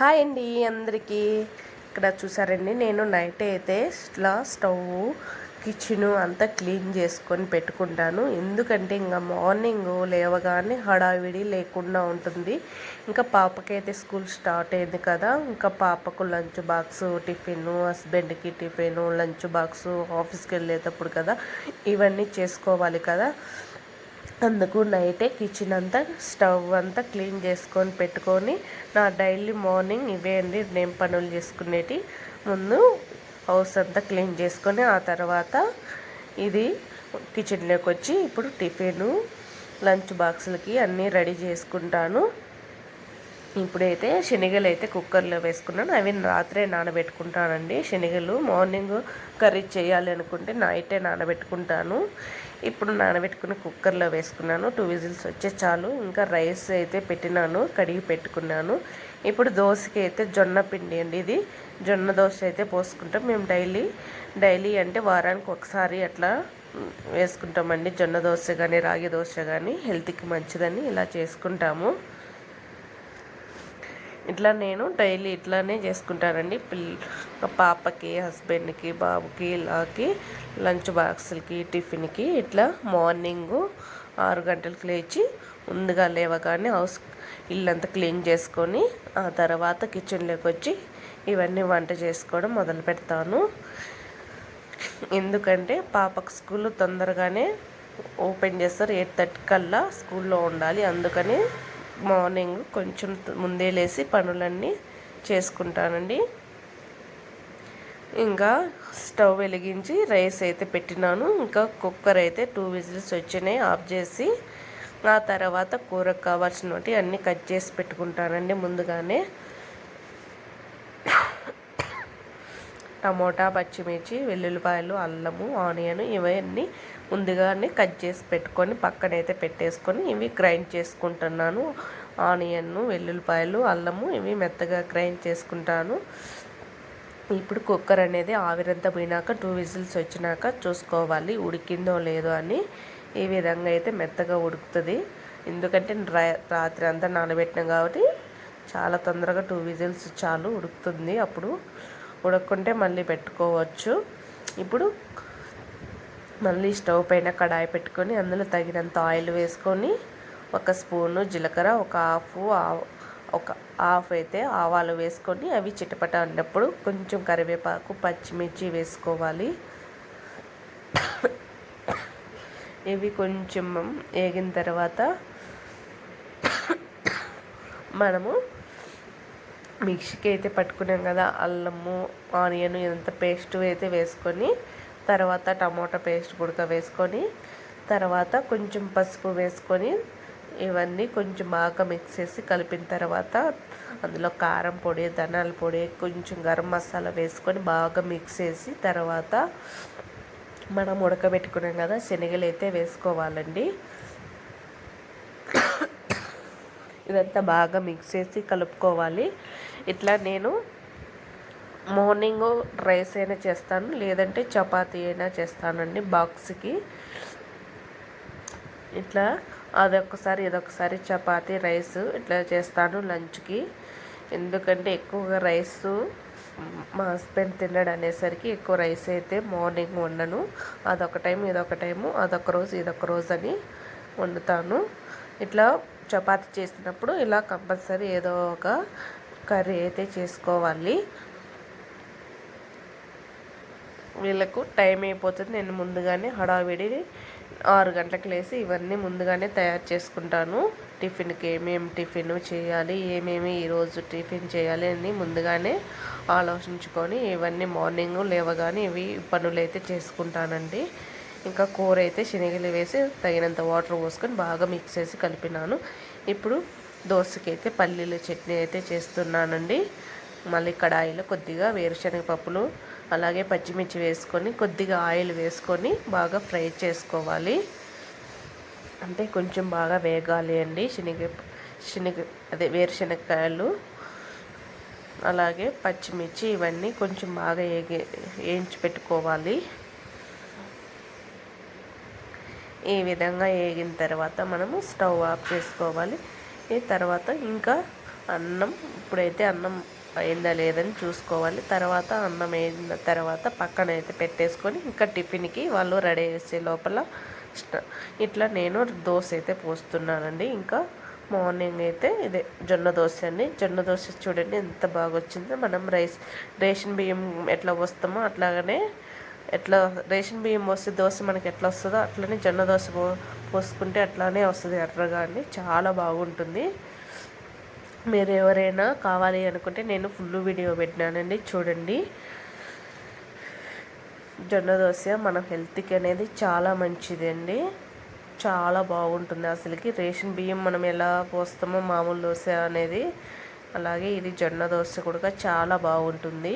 Hi అండి అందరికీ. ఇక్కడ చూసారండి నేను నైట్ అయితే ఇట్లా స్టవ్ కిచెన్ అంతా క్లీన్ చేసుకొని పెట్టుకుంటాను. ఎందుకంటే ఇంకా మార్నింగ్ లేవగానే హడావిడి లేకుండా ఉంటుంది. ఇంకా పాపకైతే స్కూల్ స్టార్ట్ అయింది కదా ఇంకా పాపకు లంచ్ బాక్స్ టిఫిన్ హస్బెండ్కి టిఫిన్ లంచ్ బాక్స్ ఆఫీస్కి వెళ్ళేటప్పుడు కదా ఇవన్నీ చేసుకోవాలి కదా. అందుకు నైటే కిచెన్ అంతా స్టవ్ అంతా క్లీన్ చేసుకొని పెట్టుకొని నా డైలీ మార్నింగ్ ఇవే అండి నేను పనులు చేసుకునేటి. ముందు హౌస్ అంతా క్లీన్ చేసుకొని ఆ తర్వాత ఇది కిచెన్లోకి వచ్చి ఇప్పుడు టిఫిన్ లంచ్ బాక్సులకి అన్నీ రెడీ చేసుకుంటాను. ఇప్పుడైతే శనగలు అయితే కుక్కర్లో వేసుకున్నాను. అవి రాత్రే నానబెట్టుకుంటానండి. శనగలు మార్నింగ్ కర్రీ చేయాలి అనుకుంటే నైటే నానబెట్టుకుంటాను. ఇప్పుడు నానబెట్టుకుని కుక్కర్లో వేసుకున్నాను. టూ విజిల్స్ వచ్చే చాలు. ఇంకా రైస్ అయితే పెట్టినాను కడిగి పెట్టుకున్నాను. ఇప్పుడు దోశకి అయితే జొన్న పిండి అండి ఇది. జొన్న దోశ అయితే పోసుకుంటాం. మేము డైలీ డైలీ అంటే వారానికి ఒకసారి అట్లా వేసుకుంటామండి. జొన్న దోశ కానీ రాగి దోశ కానీ హెల్త్కి మంచిదని ఇలా చేసుకుంటాము. ఇట్లా నేను డైలీ ఇట్లానే చేసుకుంటానండి. పిల్ల పాపకి హస్బెండ్కి బాబుకి ఇలాకి లంచ్ బాక్సులకి టిఫిన్కి ఇట్లా మార్నింగు ఆరు గంటలకు లేచి ముందుగా లేవగానే హౌస్ ఇల్లంతా క్లీన్ చేసుకొని ఆ తర్వాత కిచెన్లోకి వచ్చి ఇవన్నీ వంట చేసుకోవడం మొదలు పెడతాను. ఎందుకంటే పాపకు స్కూల్ తొందరగానే ఓపెన్ చేస్తారు. ఎయిట్ థర్టీ కల్లా స్కూల్లో ఉండాలి. అందుకని మార్నింగ్ కొంచెం ముందే లేచి పనులన్నీ చేసుకుంటానండి. ఇంకా స్టవ్ వెలిగించి రైస్ అయితే పెట్టినాను. ఇంకా కుక్కర్ అయితే టూ విజిల్స్ వచ్చినాయి ఆఫ్ చేసి ఆ తర్వాత కూరకు కావాల్సినవి అన్నీ కట్ చేసి పెట్టుకుంటానండి ముందుగానే. టమోటా పచ్చిమిర్చి వెల్లుల్లిపాయలు అల్లము ఆనియన్ ఇవన్నీ ముందుగానే కట్ చేసి పెట్టుకొని పక్కనైతే పెట్టేసుకొని ఇవి గ్రైండ్ చేసుకుంటున్నాను. ఆనియన్ వెల్లుల్లిపాయలు అల్లము ఇవి మెత్తగా గ్రైండ్ చేసుకుంటాను. ఇప్పుడు కుక్కర్ అనేది ఆవిరంతా పోయినాక టూ విజిల్స్ వచ్చినాక చూసుకోవాలి ఉడికిందో లేదో అని. ఈ విధంగా అయితే మెత్తగా ఉడుకుతుంది. ఎందుకంటే రాత్రి అంతా నానబెట్టినాం కాబట్టి చాలా తొందరగా టూ విజిల్స్ చాలు ఉడుకుతుంది అప్పుడు. ఉడక్కుంటే మళ్ళీ పెట్టుకోవచ్చు. ఇప్పుడు మళ్ళీ స్టవ్ పైన కడాయి పెట్టుకొని అందులో తగినంత ఆయిల్ వేసుకొని ఒక స్పూను జీలకర్ర ఒక హాఫ్ ఒక హాఫ్ అయితే ఆవాలు వేసుకొని అవి చిటపట అన్నప్పుడు కొంచెం కరివేపాకు పచ్చిమిర్చి వేసుకోవాలి. ఇవి కొంచెం వేగిన తర్వాత మనము మిక్సీకి అయితే పట్టుకున్నాం కదా అల్లము ఆనియన్ ఇదంతా పేస్ట్ అయితే వేసుకొని తర్వాత టమాటా పేస్ట్ గుడక వేసుకొని తర్వాత కొంచెం పసుపు వేసుకొని ఇవన్నీ కొంచెం బాగా మిక్స్ చేసి కలిపిన తర్వాత అందులో కారం పొడి ధనాల పొడి కొంచెం గరం మసాలా వేసుకొని బాగా మిక్స్ చేసి తర్వాత మనం ఉడకబెట్టుకున్నాం కదా శనగలు అయితే వేసుకోవాలండి. ఇదంతా బాగా మిక్స్ చేసి కలుపుకోవాలి. ఇట్లా నేను మార్నింగ్ రైస్ అయినా చేస్తాను లేదంటే చపాతీ అయినా చేస్తానండి బాక్స్కి. ఇట్లా అదొకసారి ఇదొకసారి చపాతీ రైస్ ఇట్లా చేస్తాను లంచ్కి. ఎందుకంటే ఎక్కువగా రైస్ మా హస్బెండ్ తిన్నాడు అనేసరికి ఎక్కువ రైస్ అయితే మార్నింగ్ వండను. అదొక టైం ఇదొక టైము అదొక రోజు ఇదొక రోజు అని వండుతాను. ఇట్లా చపాతి చేసినప్పుడు ఇలా కంపల్సరీ ఏదో ఒక కర్రీ అయితే చేసుకోవాలి. వీళ్ళకు టైం అయిపోతుంది. నేను ముందుగానే హడావిడి ఆరు గంటలకు లేసి ఇవన్నీ ముందుగానే తయారు చేసుకుంటాను. టిఫిన్కి ఏమేమి టిఫిన్ చేయాలి ఏమేమి ఈరోజు టిఫిన్ చేయాలి అని ముందుగానే ఆలోచించుకొని ఇవన్నీ మార్నింగ్ లేవగానే ఇవి పనులు అయితే చేసుకుంటానండి. ఇంకా కూర అయితే శనగలు వేసి తగినంత వాటర్ పోసుకొని బాగా మిక్స్ చేసి కలిపినాను. ఇప్పుడు దోసకైతే పల్లీల చట్నీ అయితే చేస్తున్నానండి. మళ్ళీ కడాయిలో కొద్దిగా వేరుశనగ పప్పులు అలాగే పచ్చిమిర్చి వేసుకొని కొద్దిగా ఆయిల్ వేసుకొని బాగా ఫ్రై చేసుకోవాలి. అంటే కొంచెం బాగా వేగాలి అండి శనగ శనగ అదే వేరుశనగకాయలు. అలాగే పచ్చిమిర్చి ఇవన్నీ కొంచెం బాగా వేగి వేయించి పెట్టుకోవాలి. ఈ విధంగా వేగిన తర్వాత మనము స్టవ్ ఆఫ్ చేసుకోవాలి. ఈ తర్వాత ఇంకా అన్నం ఇప్పుడైతే అన్నం అయిందా లేదని చూసుకోవాలి. తర్వాత అన్నం అయిన తర్వాత పక్కన అయితే పెట్టేసుకొని ఇంకా టిఫిన్కి వాళ్ళు రెడీ చేసే లోపల ఇట్లా నేను దోశ అయితే పోస్తున్నానండి. ఇంకా మార్నింగ్ అయితే ఇదే జొన్న దోశ అండి. జొన్న దోశ చూడండి ఎంత బాగా వచ్చిందో మనం రైస్ రేషన్ బియ్యం ఎట్లా వస్తామో అట్లాగనే ఎట్లా రేషన్ బియ్యం పోస్తే దోశ మనకి ఎట్లా వస్తుందో అట్లనే జొన్న దోశ పో పోసుకుంటే అట్లానే వస్తుంది ఎర్రగా అండి. చాలా బాగుంటుంది. మీరు ఎవరైనా కావాలి అనుకుంటే నేను ఫుల్ వీడియో పెట్టినానండి. చూడండి. జొన్న దోశ మన హెల్త్కి అనేది చాలా మంచిది అండి చాలా బాగుంటుంది అసలుకి. రేషన్ బియ్యం మనం ఎలా పోస్తామో మామూలు దోశ అనేది. అలాగే ఇది జొన్న దోశ కూడా చాలా బాగుంటుంది.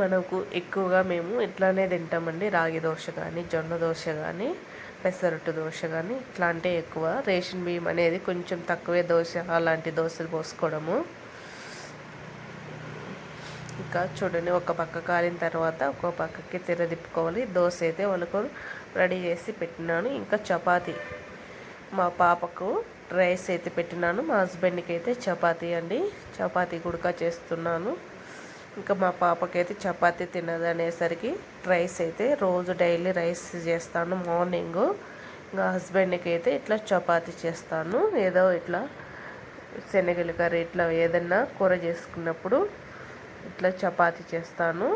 మనకు ఎక్కువగా మేము ఇట్లానే తింటామండి. రాగి దోశ కానీ జొన్న దోశ కానీ పెసరట్టు దోశ కానీ ఇట్లాంటివి ఎక్కువ. రేషన్ బియ్యం అనేది కొంచెం తక్కువే దోశ అలాంటి దోశలు పోసుకోవడము. ఇంకా చూడండి ఒక పక్క కాలిన తర్వాత ఒక పక్కకి తిరదిప్పుకోవాలి దోశ అయితే వాళ్ళకు రెడీ చేసి పెట్టినాను. ఇంకా చపాతి. మా పాపకు రైస్ అయితే పెట్టినాను. మా హస్బెండ్కి అయితే చపాతీ అండి. చపాతీ గుడక చేస్తున్నాను. ఇంకా మా పాపకైతే చపాతీ తినదనేసరికి రైస్ అయితే రోజు డైలీ రైస్ చేస్తాను మార్నింగ్. ఇంకా హస్బెండ్కి అయితే ఇట్లా చపాతీ చేస్తాను. ఏదో ఇట్లా శనగల కర్రీ ఇట్లా ఏదన్నా కూర చేసుకున్నప్పుడు ఇట్లా చపాతి చేస్తాను.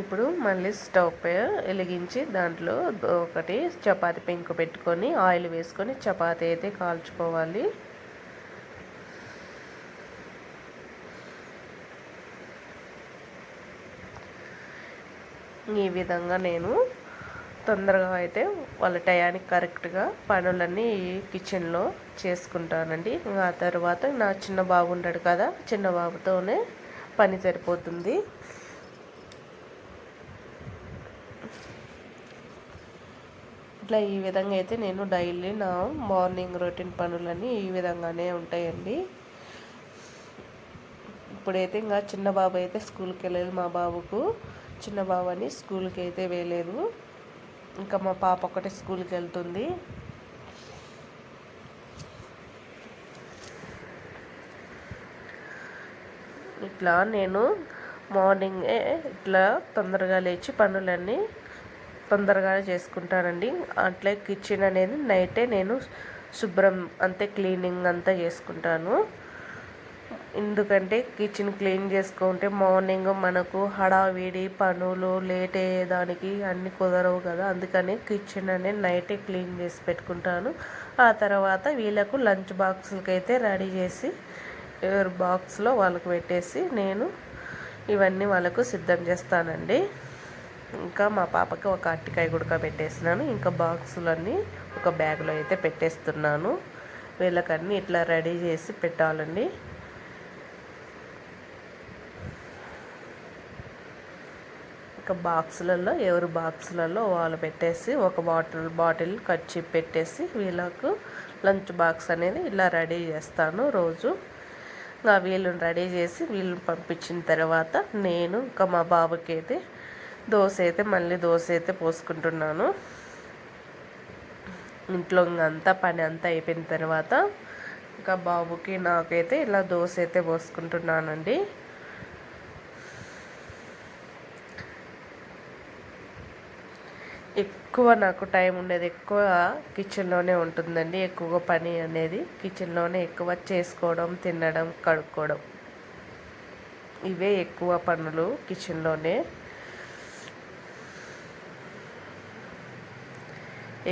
ఇప్పుడు మళ్ళీ స్టవ్ పై వెలిగించి దాంట్లో ఒకటి చపాతి పెంకు పెట్టుకొని ఆయిల్ వేసుకొని చపాతి అయితే కాల్చుకోవాలి. ఈ విధంగా నేను తొందరగా అయితే వాళ్ళ టయానికి కరెక్ట్గా పనులన్నీ కిచెన్లో చేసుకుంటానండి. ఆ తర్వాత నా చిన్న బాబు ఉన్నాడు కదా చిన్న బాబుతోనే పని సరిపోతుంది. ఇట్లా ఈ విధంగా అయితే నేను డైలీ నా మార్నింగ్ రొటీన్ పనులన్నీ ఈ విధంగానే ఉంటాయండి. ఇప్పుడైతే ఇంకా చిన్న బాబు అయితే స్కూల్కి వెళ్ళాలి మా బాబుకు. చిన్న బావని స్కూల్కి అయితే వేయలేదు ఇంకా మా పాప ఒకటే స్కూల్కి వెళ్తుంది. ఇట్లా నేను మార్నింగే ఇట్లా తొందరగా లేచి పనులన్నీ తొందరగా చేసుకుంటానండి. అట్లే కిచెన్ అనేది నైటే నేను శుభ్రం అంతే క్లీనింగ్ అంతా చేసుకుంటాను. ఎందుకంటే కిచెన్ క్లీన్ చేసుకుంటే మార్నింగ్ మనకు హడావిడి పనులు లేట్ అయ్యేదానికి అన్ని కుదరవు కదా. అందుకని కిచెన్ అనేది నైటే క్లీన్ చేసి పెట్టుకుంటాను. ఆ తర్వాత వీళ్ళకు లంచ్ బాక్సులకి అయితే రెడీ చేసి ఎవరి బాక్స్లో వాళ్ళకు పెట్టేసి నేను ఇవన్నీ వాళ్ళకు సిద్ధం చేస్తానండి. ఇంకా మా పాపకి ఒక అట్టికాయ గుడక పెట్టేసినాను. ఇంకా బాక్సులన్నీ ఒక బ్యాగ్లో అయితే పెట్టేస్తున్నాను. వీళ్ళకన్నీ ఇట్లా రెడీ చేసి పెట్టాలండి. ఇక బాక్సులలో ఎవరి బాక్సులలో వాళ్ళు పెట్టేసి ఒక బాటిల్ బాటిల్ కచ్చి పెట్టేసి వీళ్ళకు లంచ్ బాక్స్ అనేది ఇలా రెడీ చేస్తాను రోజు. ఇంకా వీళ్ళని రెడీ చేసి వీళ్ళని పంపించిన తర్వాత నేను ఇంకా మా బాబుకి అయితే దోశ అయితే మళ్ళీ దోశ అయితే పోసుకుంటున్నాను. ఇంట్లో ఇంకంతా పని అంతా అయిపోయిన తర్వాత ఇంకా బాబుకి నాకైతే ఇలా దోశ అయితే పోసుకుంటున్నానండి. ఎక్కువ నాకు టైం ఉండేది ఎక్కువ కిచెన్లోనే ఉంటుందండి. ఎక్కువగా పని అనేది కిచెన్లోనే ఎక్కువ చేసుకోవడం తినడం కడుక్కోవడం. ఇవే ఎక్కువ పనులు కిచెన్లోనే.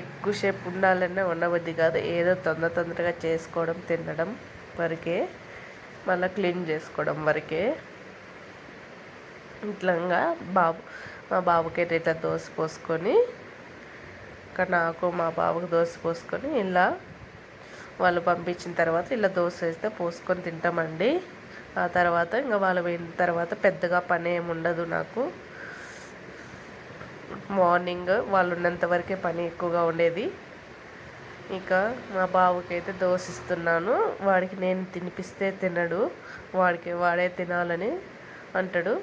ఎక్కువసేపు ఉండాలనే ఉండవద్ది కాదు. ఏదో తొందర తొందరగా చేసుకోవడం తినడం వరకే మళ్ళీ క్లీన్ చేసుకోవడం వరకే. ఇట్లంగా బాబు మా బాబుకి ఇట్లా దోశ పోసుకొని ఇంకా నాకు మా బాబుకు దోశ పోసుకొని ఇలా వాళ్ళు పంపించిన తర్వాత ఇలా దోశ వేస్తే పోసుకొని తింటామండి. ఆ తర్వాత ఇంకా వాళ్ళు పోయిన తర్వాత పెద్దగా పని ఏమి ఉండదు నాకు. మార్నింగ్ వాళ్ళు ఉన్నంత వరకే పని ఎక్కువగా ఉండేది. ఇక మా బాబుకి అయితే దోశ ఇస్తున్నాను. వాడికి నేను తినిపిస్తే తినడు. వాడికి వాడే తినాలని అంటాడు.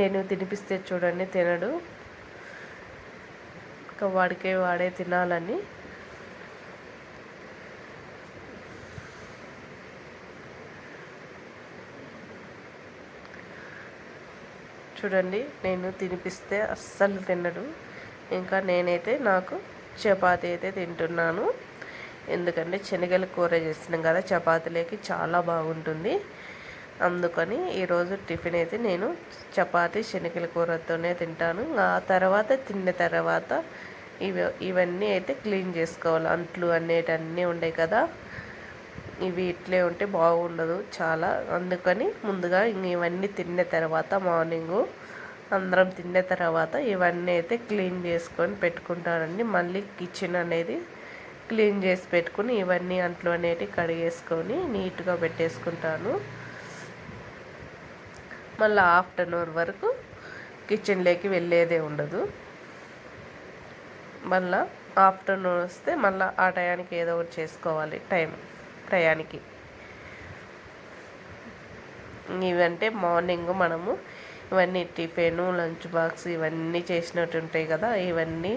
నేను తినిపిస్తే చూడండి తినడు. ఇంకా వాడికే వాడే తినాలని. చూడండి నేను తినిపిస్తే అస్సలు తినడు. ఇంకా నేనైతే నాకు చపాతీ అయితే తింటున్నాను. ఎందుకంటే శనగలు కూర చేసినాం కదా చపాతీలోకి చాలా బాగుంటుంది. అందుకని ఈరోజు టిఫిన్ అయితే నేను చపాతీ శనగల కూరతోనే తింటాను. ఆ తర్వాత తిన్న తర్వాత ఇవి ఇవన్నీ అయితే క్లీన్ చేసుకోవాలి. అంట్లు అనేటన్నీ ఉండే కదా ఇవి ఇట్లే ఉంటే బాగుండదు చాలా. అందుకని ముందుగా ఇవన్నీ తిన్న తర్వాత మార్నింగు అందరం తిన్న తర్వాత ఇవన్నీ అయితే క్లీన్ చేసుకొని పెట్టుకుంటానండి. మళ్ళీ కిచెన్ అనేది క్లీన్ చేసి పెట్టుకుని ఇవన్నీ అంట్లు అనేటివి కడిగేసుకొని నీట్గా పెట్టేసుకుంటాను. మళ్ళీ ఆఫ్టర్నూన్ వరకు కిచెన్లోకి వెళ్ళేదే ఉండదు. మళ్ళీ ఆఫ్టర్నూన్ వస్తే మళ్ళీ ఆ టయానికి ఏదో ఒకటి చేసుకోవాలి టైం టయానికి ఇవంటే మార్నింగ్ మనము ఇవన్నీ టిఫిన్ లంచ్ బాక్స్ ఇవన్నీ చేసినట్టు ఉంటాయి కదా ఇవన్నీ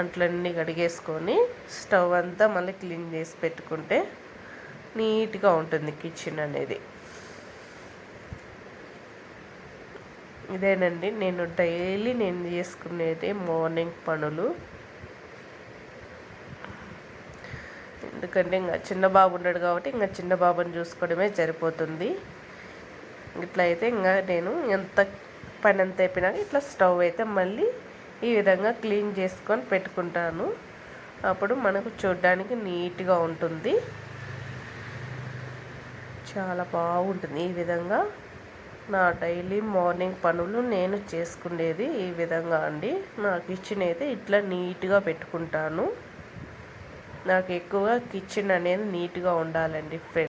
అంట్లన్నీ కడిగేసుకొని స్టవ్ అంతా మళ్ళీ క్లీన్ చేసి పెట్టుకుంటే నీట్గా ఉంటుంది కిచెన్ అనేది. ఇదేనండి. నేను డైలీ నేను చేసుకునేది మార్నింగ్ పనులు. ఎందుకంటే ఇంకా చిన్న బాబు ఉన్నాడు కాబట్టి ఇంకా చిన్న బాబుని చూసుకోవడమే సరిపోతుంది. ఇట్లా అయితే ఇంకా నేను ఎంత పని అంత అయిపోయినాక ఇట్లా స్టవ్ అయితే మళ్ళీ ఈ విధంగా క్లీన్ చేసుకొని పెట్టుకుంటాను. అప్పుడు మనకు చూడడానికి నీట్గా ఉంటుంది. చాలా బాగుంటుంది ఈ విధంగా. నా డైలీ మార్నింగ్ పనులు నేను చేసుకునేది ఈ విధంగా అండి. నా కిచెన్ అయితే ఇట్లా నీట్గా పెట్టుకుంటాను. నాకు ఎక్కువగా కిచెన్ అనేది నీట్గా ఉండాలండి. ఫ్రెండ్